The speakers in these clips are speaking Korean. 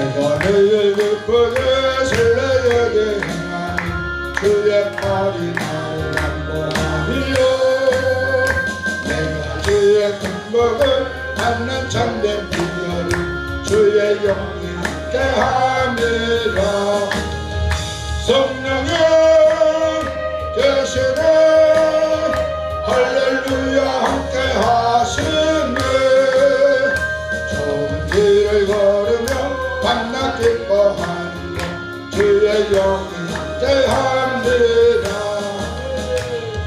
내가 매일 기쁘게 신뢰에게 행하니 주의 팔이 나를 안보하리요 내가 주의 행복을 받는 참된 비결이 주의 영이 함께함이라 영이 함께합니다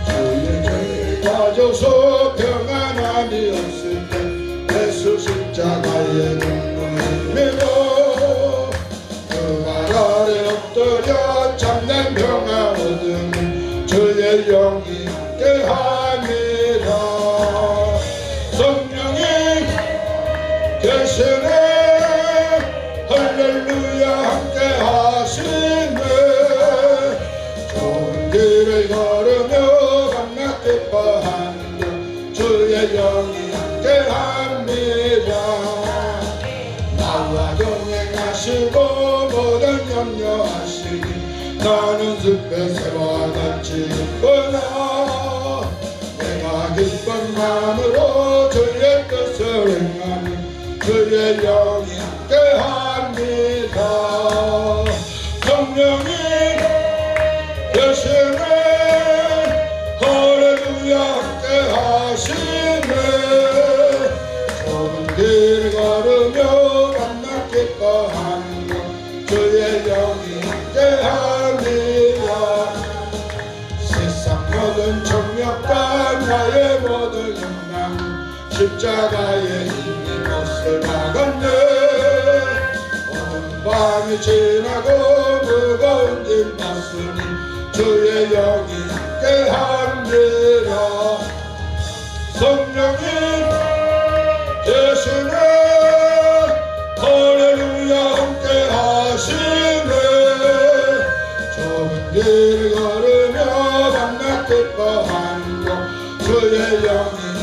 주의 가져서 평안함이 없을 때 예수 십자가의 눈물이며 그말 아래 엎드려 참된 평화 얻으니 주의 영이 함께합니다 성령이 계시네 길을 걸으며 만나 기뻐하는 것 주의 영이 함께합니다. 나와 동행하시고 모든 염려하시니 나는 숲의 새와 같이 기쁘나. 내가 기쁜 마음으로 주의 뜻을 행하니 주의 영이 함께합니다. 성령이 계시 정력과 나의 모든 영광 십자가의 힘이 못을 막았네. 오늘 밤이 지나고 무거운 짐 봤으니 주의 영이 함께합니다. 성령이 계시네. 할렐루야 함께 하시네. 좁은 길을 걸으며 만나 기뻐하 Hallelujah.